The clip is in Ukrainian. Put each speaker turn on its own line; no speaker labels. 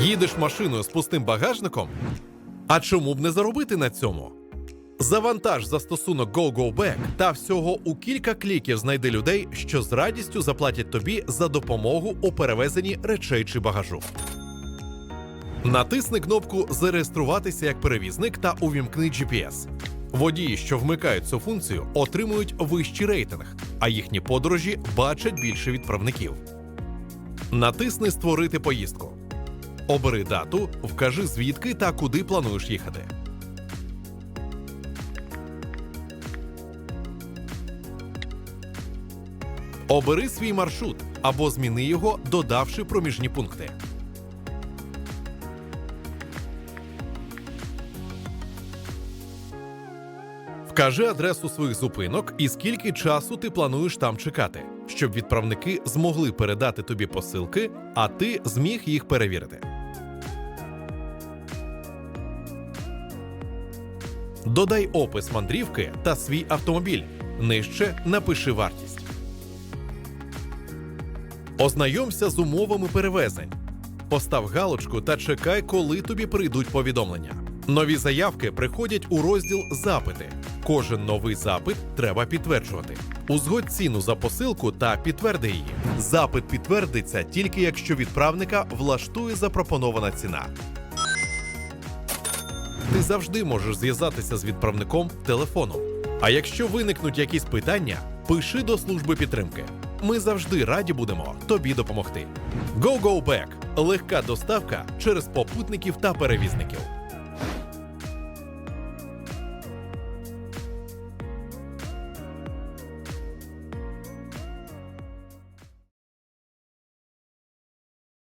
Їдеш машиною з пустим багажником? А чому б не заробити на цьому? Завантаж застосунок GoGoBack та всього у кілька кліків знайди людей, що з радістю заплатять тобі за допомогу у перевезенні речей чи багажу. Натисни кнопку Зареєструватися як перевізник та увімкни GPS. Водії, що вмикають цю функцію, отримують вищий рейтинг, а їхні подорожі бачать більше відправників. Натисни Створити поїздку. Обери дату, вкажи звідки та куди плануєш їхати. Обери свій маршрут або зміни його, додавши проміжні пункти. Вкажи адресу своїх зупинок і скільки часу ти плануєш там чекати, щоб відправники змогли передати тобі посилки, а ти зміг їх перевірити. Додай опис мандрівки та свій автомобіль. Нижче напиши вартість. Ознайомся з умовами перевезень. Постав галочку та чекай, коли тобі прийдуть повідомлення. Нові заявки приходять у розділ Запити. Кожен новий запит треба підтверджувати. Узгодь ціну за посилку та підтверди її. Запит підтвердиться тільки якщо відправника влаштує запропонована ціна. Ти завжди можеш зв'язатися з відправником телефоном. А якщо виникнуть якісь питання, пиши до служби підтримки. Ми завжди раді будемо тобі допомогти. GoGoBack – легка доставка через попутників та перевізників.